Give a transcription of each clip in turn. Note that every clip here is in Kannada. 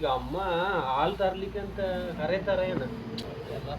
ಈಗ ಅಮ್ಮ ಹಾಲು ತರ್ಲಿಕ್ಕೆ ಅಂತ ಕರೀತಾರ ಏನು? ಎಲ್ಲ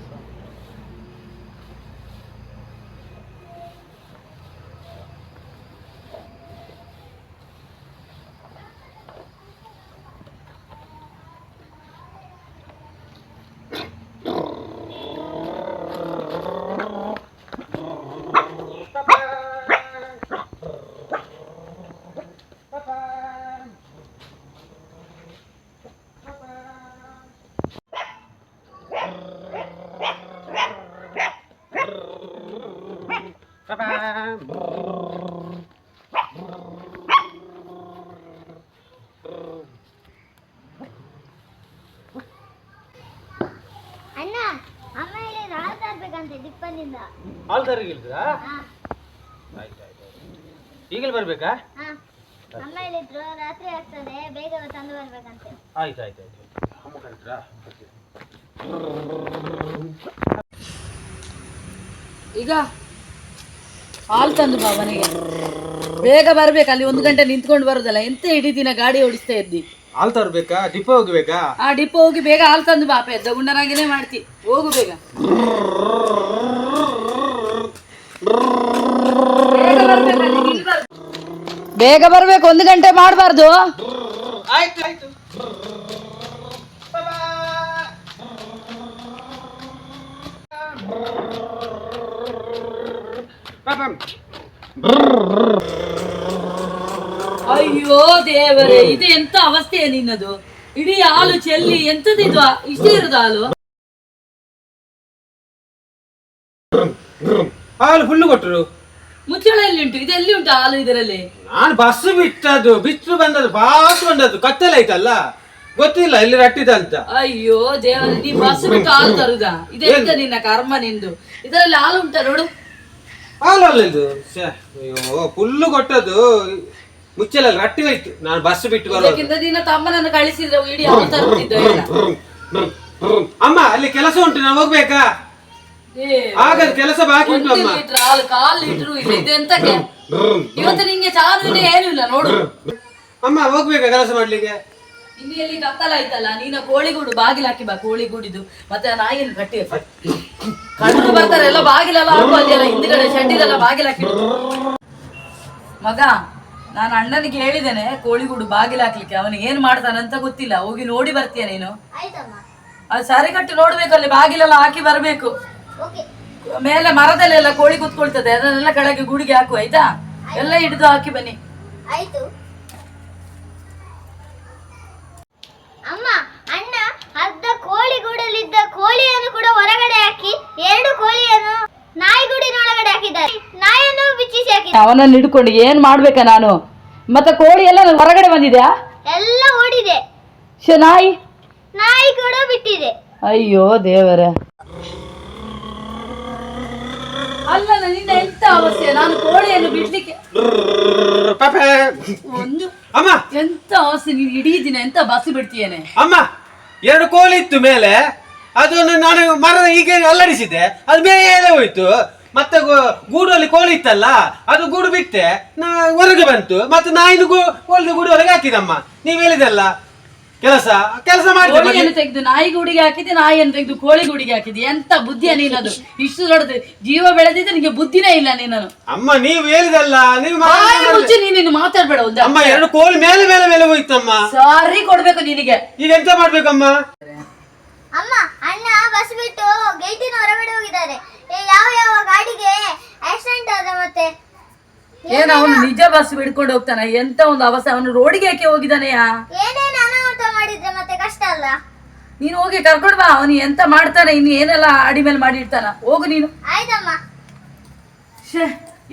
ಅಣ್ಣ ಅಮ್ಮ ಹೇಳಿದ್ರು ಹಾಲು ತರ್ಬೇಕಂತೆ ಡಿಪ್ಪನಿಂದ ಹಾಲು ತರಗಿಲ್ದಾ ಹಾ. ಆಯ್ತು ಆಯ್ತು. ಈಗಲೇ ಬರ್ಬೇಕಾ? ಹಾ. ಅಮ್ಮ ಹೇಳಿದ್ರು ರಾತ್ರಿ ಆಗ್ತದೆ ಬೇಗ ತಂದು ಬರ್ಬೇಕಂತೆ. ಆಯ್ತು ಆಯ್ತು. ಆಯ್ತು ಅಮ್ಮ ಕರೀದ್ರಾ ಈಗ ಹಾಲು ತಂದು ಬಾ ಮನೆಗೆ ಬೇಗ ಬರ್ಬೇಕು ಅಲ್ಲಿ ಒಂದು ಗಂಟೆ ನಿಂತ್ಕೊಂಡು ಬರೋದಲ್ಲ. ಎಂತ ಇಡೀ ದಿನ ಗಾಡಿ ಓಡಿಸ್ತಾ ಇದ್ದಿ? ಹಾಲು ತರ್ಬೇಕಾ? ಡಿಪೋ ಹೋಗ್ಬೇಕಾ? ಆ ಡಿಪೋ ಹೋಗಿ ಬೇಗ ಹಾಲು ತಂದು ಬಾ ಪೆದ್ದ ಗುಂಡನಾಗಿನೇ ಮಾಡ್ತಿ. ಹೋಗು ಬೇಗ. ಬೇಗ ಬರ್ಬೇಕು ಅಲ್ಲಿ ನಿಲ್ಬಾರ್ದು. ಬೇಗ ಬರ್ಬೇಕು ಒಂದು ಗಂಟೆ ಮಾಡಬಾರ್ದು. ಆಯ್ತು ಆಯ್ತು. ಅಯ್ಯೋ ದೇವರೇ ಇದು ಎಂತ ಅವಸ್ಥೆಯ ನಿನ್ನದು? ಇಡೀ ಹಾಲು ಚೆಲ್ಲಿ ಎಂತದಿದ್ವಾ ಇಷ್ಟೇ ಇರುದು ಹಾಲು? ಹಾಲು ಫುಲ್ಲು ಕೊಟ್ಟರು. ಮುಚ್ಚಳ ಎಲ್ಲಿ ಉಂಟು ಇದು ಎಲ್ಲಿ ಉಂಟು ಹಾಲು ಇದರಲ್ಲಿ? ನಾನು ಬಸ್ ಬಿಟ್ಟದ್ದು ಬಿಟ್ಟು ಬಂದದ್ದು ಬಾಸ್ ಬಂದದ್ದು ಕತ್ತಲ ಆಯ್ತಲ್ಲ? ಗೊತ್ತಿಲ್ಲ ಇಲ್ಲಿ ರಟ್ಟಿದಂತ ಅಯ್ಯೋ ದೇವರೇ ನೀ ಬಸ್ ಬಿಟ್ಟು ಹಾಲು ತರುದಾ? ಇದೆಂತ ನಿನ್ನ ಕರ್ಮ ನಿಂದು? ಇದರಲ್ಲಿ ಹಾಲು ಉಂಟ ನೋಡು. ಅಲ್ಲ ಇದು? ಅಯ್ಯೋ ಫುಲ್ಲು ಕೊಟ್ಟದ್ದು ಮುಚ್ಚಲ ರಟ್ಟಿ ಹೋಯ್ತು. ನಾನು ಬಸ್ ಬಿಟ್ಟು ಬರೋದು. ಇದಕ್ಕಿಂತ ನಿನ್ನ ತಮ್ಮನನ್ನು ಕಳಿಸಿದ್ರೆ ಇಡೀ ಹಾಲು ತರುತ್ತಿದ್ದ ಅಮ್ಮ ಅಲ್ಲಿ ಕೆಲಸ ಉಂಟು ನಾನು ಹೋಗ್ಬೇಕಾ? ಆಗ ಕೆಲಸ ಬಾಕಿ ಉಂಟು ಒಂದು ಅಮ್ಮ. ಲೀಟರ್ ಹಾಲು ಕಾಲ್ ಲೀಟರ್ ಇಲ್ಲ ಇದೆಂತಕ್ಕೆ ಇವತ್ತು ನಿಂಗೆ ಚಾನು ಇಲ್ಲ ಏನೂ ಇಲ್ಲ ನೋಡು. ಅಮ್ಮ ಹೋಗ್ಬೇಕಾ ಕೆಲಸ ಮಾಡ್ಲಿಕ್ಕೆ? ಇಲ್ಲಿ ಎಲ್ಲಿ ಕತ್ತಲಾಯ್ತಲ್ಲ ನೀನ ಕೋಳಿಗೂಡು ಬಾಗಿಲು ಹಾಕಿ ಬಾ ಕೋಳಿಗೂಡಿದು. ಮತ್ತೆ ಆ ನಾಯಿಯನ್ನು ಕಟ್ಟಿ ಕಣ್ಣು ಬರ್ತಾರೆ ಎಲ್ಲ ಬಾಗಿಲೆಲ್ಲ ಹಾಕುವಲ್ಲ ಹಿಂದ್ಗಡೆ ಶೆಡ್ಡಿದೆಲ್ಲ ಬಾಗಿಲು ಹಾಕಿ. ಮಗ ನಾನು ಅಣ್ಣನಿಗೆ ಹೇಳಿದ್ದೇನೆ ಕೋಳಿಗೂಡು ಬಾಗಿಲು ಹಾಕ್ಲಿಕ್ಕೆ. ಅವನಿಗೆ ಏನ್ ಮಾಡ್ತಾನಂತ ಗೊತ್ತಿಲ್ಲ. ಹೋಗಿ ನೋಡಿ ಬರ್ತೀಯ ನೀನು? ಅದು ಸರಿ ಕಟ್ಟಿ ನೋಡ್ಬೇಕು ಅಲ್ಲಿ ಬಾಗಿಲೆಲ್ಲ ಹಾಕಿ ಬರಬೇಕು. ಮೇಲೆ ಮರದಲ್ಲೆಲ್ಲ ಕೋಳಿ ಕೂತ್ಕೊಳ್ತದೆ. ಅದನ್ನೆಲ್ಲ ಕೆಳಗೆ ಗೂಡಿಗೆ ಹಾಕು ಆಯ್ತಾ? ಎಲ್ಲ ಹಿಡಿದು ಹಾಕಿ ಬನ್ನಿ. ಆಯ್ತು. ಅಮ್ಮ ಅಣ್ಣ ಅರ್ಧ ಕೋಳಿ ಗೂಡಲ್ಲಿದ್ದ ಕೋಳಿಯನ್ನು ಕೂಡ ಹೊರಗಡೆ ಹಾಕಿ ಎರಡು ಕೋಳಿಯನ್ನು ನಾಯಿಗೂಡಿನೊಳಗಡೆ ಹಾಕಿದ್ದಾರೆ. ನಾಯಿಯನ್ನು ಬಿಚ್ಚಿಸಿ ಹಾಕಿ ಅವನನ್ನು ಹಿಡ್ಕೊಂಡು ಏನ್ ಮಾಡ್ಬೇಕಾ ನಾನು? ಮತ್ತೆ ಕೋಳಿ ಎಲ್ಲ ಹೊರಗಡೆ ಬಂದಿದ್ಯಾ? ಎಲ್ಲ ಓಡಿದೆ. ಶೇ ನಾಯಿ? ನಾಯಿ ಕೂಡ ಬಿಟ್ಟಿದೆ. ಅಯ್ಯೋ ದೇವರೇ ಅಲ್ಲ ನಿನ್ನ ಎಂತ ಅವಸ್ಥೆ. ನಾನು ಕೋಳಿಯನ್ನು ಬಿಡ್ಲಿಕ್ಕೆ ಪಾಪೆ. ಒಂದು ಅಮ್ಮ. ಎಂತ ಅವಸ್ಥೆ? ನೀನು ಇಡೀ ದಿನ ಎಂತ ಬಸಿ ಬಿಡ್ತೀಯೇನೆ? ಅಮ್ಮ ಎರಡು ಕೋಳಿ ಇತ್ತು ಮೇಲೆ. ಅದನ್ನು ನಾನು ಮರದ ಹೀಗೆ ಅಲ್ಲಡಿಸಿದ್ದೆ. ಅದು ಮೇಲೆ ಹೋಯ್ತು. ಮತ್ತೆ ಗೂಡಲ್ಲಿ ಕೋಳಿ ಇತ್ತಲ್ಲ ಅದು ಗೂಡು ಬಿಟ್ಟೆ. ನಾ ಹೊರಗೆ ಬಂತು. ಮತ್ತೆ ನಾಯಿದು ಗು ಕೋಳಿದು ಗೂಡು ಹೊರಗೆ ಹಾಕಿದಮ್ಮ. ನೀವು ಹೇಳಿದಲ್ಲ ಕೆಲಸ ಕೆಲಸ. ಕೋಳಿಯನ್ನು ತೆಗೆದು ನಾಯಿ ಗುಡಿಗೆ ಹಾಕಿದ್ದೆ ನಾಯಿಯನ್ನು ತೆಗೆದು ಕೋಳಿ ಗುಡಿಗೆ ಹಾಕಿದ್ದೆ. ಎಂತ ಬುದ್ಧಿಯ ನೀನದು? ಇಷ್ಟು ದೊಡ್ಡದು. ಜೀವ ಬೆಳೆದಿದ್ದೆ ನಿಮಗೆ ಬುದ್ಧಿನೇ ಇಲ್ಲ ನೀನನು ಅಮ್ಮ ನೀವು ಹೇಳಿದಲ್ಲ ನೀವು. ಮುಚ್ಚಿ ನೀನು ಮಾತಾಡ್ಬೇಡ ಒಂದು ಅಮ್ಮ ಎರಡು ಕೋಳಿ ಮೇಲೆ ಮೇಲೆ ಮೇಲೆ ಹೋಯ್ತಮ್ಮ. ಸಾರಿ ಕೊಡ್ಬೇಕು ನಿನಗೆ. ಈಗ ಎಂತ ಮಾಡ್ಬೇಕಮ್ಮ? ಅಮ್ಮ ಅಣ್ಣ ಬಸ್ ಬಿಟ್ಟು ಗೇಟಿನ ಹೊರಗಡೆ ಹೋಗಿದ್ದಾರೆ. ಏ, ಯಾವ ಯಾವ ಗಾಡಿಗೆ ಆಕ್ಸಿಡೆಂಟ್ ಆದ ಮತ್ತೆ? ಏನ ಅವನು ನಿಜ ಬಸ್ ಬಿಡ್ಕೊಂಡು ಹೋಗ್ತಾನೆ? ಎಂತ ಒಂದು ಅವಸ್ಥೆ ಅವನು ರೋಡಿಗೆ ಯಾಕೆ ಹೋಗಿದಾನೆಯಾ ಅಲ್ಲ? ನೀನು ಹೋಗಿ ಕರ್ಕೊಂಡು ಬಾ ಅವನು ಎಂತ ಮಾಡ್ತಾನೆ ಇನ್ನು ಏನೆಲ್ಲ ಅಡಿ ಮೇಲೆ ಮಾಡಿ ಮಾಡಿರ್ತಾನ ಹೋಗು ನೀನು. ಆಯ್ತಮ್ಮ. ಶೇ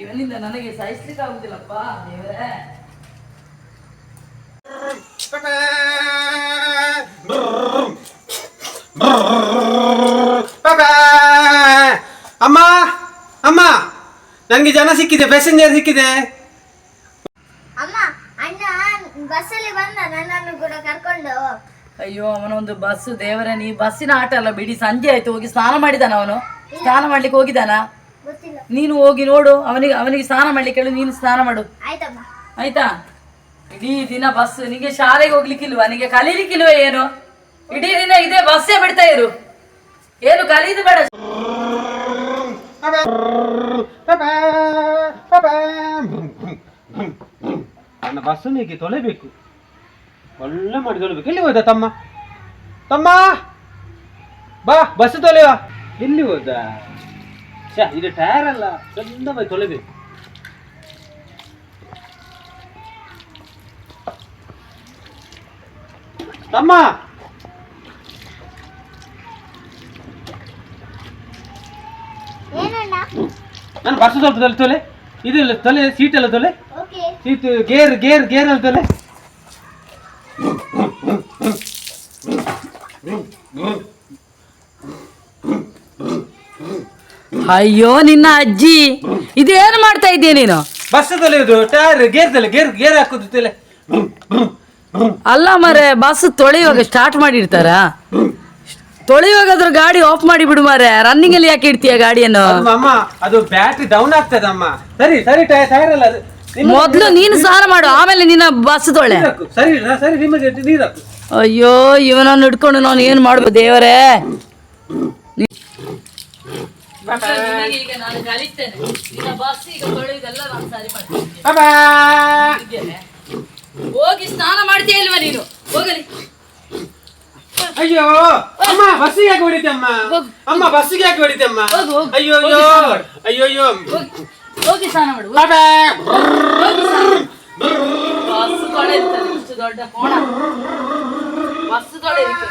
ಇವನಿಂದ ನನಗೆ ಸಹಿಸ್ಲಿಕ್ಕೆ ಆಗುದಿಲ್ಲಪ್ಪ ದೇವರೇ. ಅಮ್ಮ ಅಮ್ಮ ನನಗೆ ಜನ ಸಿಕ್ಕಿದೆ ಪ್ಯಾಸೆಂಜರ್ ಸಿಕ್ಕಿದೆ. ಅಮ್ಮ ಅಣ್ಣ ಬಸ್ಸಲ್ಲಿ ಬಂದ ನನ್ನನ್ನು ಕೂಡ ಕರ್ಕೊಂಡು ಅಯ್ಯೋ ಅವನೊಂದು ಬಸ್ ದೇವರ ನೀ ಬಸ್ಸಿನ ಆಟ ಅಲ್ಲ ಬಿಡಿ. ಸಂಜೆ ಆಯ್ತು ಹೋಗಿ ಸ್ನಾನ ಮಾಡಿದಾನ ಅವನು? ಸ್ನಾನ ಮಾಡ್ಲಿಕ್ಕೆ ಹೋಗಿದಾನ ಗೊತ್ತಿಲ್ಲ. ನೀನು ಹೋಗಿ ನೋಡು ಅವನಿಗೆ ಅವನಿಗೆ ಸ್ನಾನ ಮಾಡ್ಲಿಕ್ಕೆ ಹೇಳು ನೀನು ಸ್ನಾನ ಮಾಡು. ಆಯ್ತಾ? ಇಡೀ ದಿನ ಬಸ್ ನಿಂಗೆ ಶಾಲೆಗೆ ಹೋಗ್ಲಿಕ್ಕಿಲ್ವಾ? ನಿಂಗೆ ಕಲೀಲಿಕ್ಕಿಲ್ವಾ ಏನು? ಇಡೀ ದಿನ ಇದೇ ಬಸ್ಸೇ ಬಿಡ್ತಾ ಇರು. ಏನು ಕಲೀದು ಬೇಡ. ನನ್ನ ಬಸ್ಸನ್ನು ಹೀಗೆ ತೊಳೆಬೇಕು ಒಳ್ಳೆ ಮಾಡಿ ತೊಳಿಬೇಕು. ಎಲ್ಲಿ ಹೋದ ತಮ್ಮ? ತಮ್ಮ! ಬಾ ಬಸ್ ತೊಳೆಯುವ ಎಲ್ಲಿ ಹೋದ? ಛ ಇದು ಟೈರ್ ಅಲ್ಲ. ಚಂದವಾಗಿ ತೊಳಿಬೇಕು. ತಮ್ಮ! ನಾನು ಬಸ್ ಸ್ವಲ್ಪ ತೊಲೆ ತೊಲೆ ಇದು ತೊಲೆ ಸೀಟ್ ಎಲ್ಲ ತೊಲೆ ಸೀಟ್ ಗೇರ್ ಗೇರ್ ಗೇರ್ ಅಲ್ಲಿ ತೊಲೆ ಅಯ್ಯೋ ನಿನ್ನ ಅಜ್ಜಿ ಇದೇನು ಮಾಡ್ತಾ ಇದ್ದೀಯ ನೀನು? ಬಸ್ಸದಲ್ಲಿ ಇದು ಟೈರ್ ಗೇರ್ ತಲೆ ಗೇರ್ ಗೇರ್ ಹಾಕೋದು ತಲೆ. ಅಲ್ಲ ಮರೆ ಬಸ್ ತೊಳೆಯುವಾಗ ಸ್ಟಾರ್ಟ್ ಮಾಡಿರ್ತಾರ? ತೊಳೆಯುವಾಗ ಅದ್ರ ಗಾಡಿ ಆಫ್ ಮಾಡಿ ಬಿಡು ಮಾರೆ ರನ್ನಿಂಗ್ ಅಲ್ಲಿ ಯಾಕೆ ಇಡ್ತೀಯ ಗಾಡಿಯನ್ನು? ಅಮ್ಮ ಅದು ಬ್ಯಾಟ್ರಿ ಡೌನ್ ಆಗ್ತದಮ್ಮ ಸರಿ ಸರಿ ಟೈರ್ ನಿಮ್ಮ- ಮೊದ್ಲು ನೀನು ಸ್ನಾನ ಮಾಡು ಆಮೇಲೆ ನಿನ್ನ ಬಸ್ ತೊಳೆ ಸರಿ ಸರಿ ನಿಮಗೆ ನೀರು ಹಾಕು. ಅಯ್ಯೋ ಇವನನ್ನು ಹಿಡ್ಕೊಂಡು ನಾನು ಏನ್ ಮಾಡ್ಬೋದು ದೇವರೇ? ಈಗ ನಾನು ಕಲಿತೇನೆ ನಿನ್ನ ಬಸ್ ಈಗ ತೊಳೆಯುವುದೆಲ್ಲ ನಾನು ಸರಿ ಮಾಡ್ತೀನಿ ಅಮ್ಮ. ಹೋಗಿ ಸ್ನಾನ ಮಾಡ್ತೀಯ ಇಲ್ವಾ ನೀನು? ಹೋಗಲಿ. ಅಯ್ಯೋ ಅಮ್ಮ ಬಸ್ಸಿಗೆ ಯಾಕೆ ಹೊಡಿತಮ್ಮ ಅಮ್ಮ ಬಸ್ಸಿಗೆ ಯಾಕೆ ಹೊಡಿತೆ ಅಮ್ಮ ಹೋಗು, ಹೋಗು. ಅಯ್ಯೋ. ಅಯ್ಯೋ. ಅಯ್ಯೋ ಹೋಗಿ ಹೋಗಿ ಸ್ನಾನ ಮಾಡು ಅಮ್ಮ. ಹೋಗಿ ಸ್ನಾನ ಮಾಡು. ಬಸ್ ತೊಳೆಯುತ್ತದೆ ಇಷ್ಟು ದೊಡ್ಡ ಕೋಣ ಬಸ್ ತೊಳೆಯುತ್ತೆ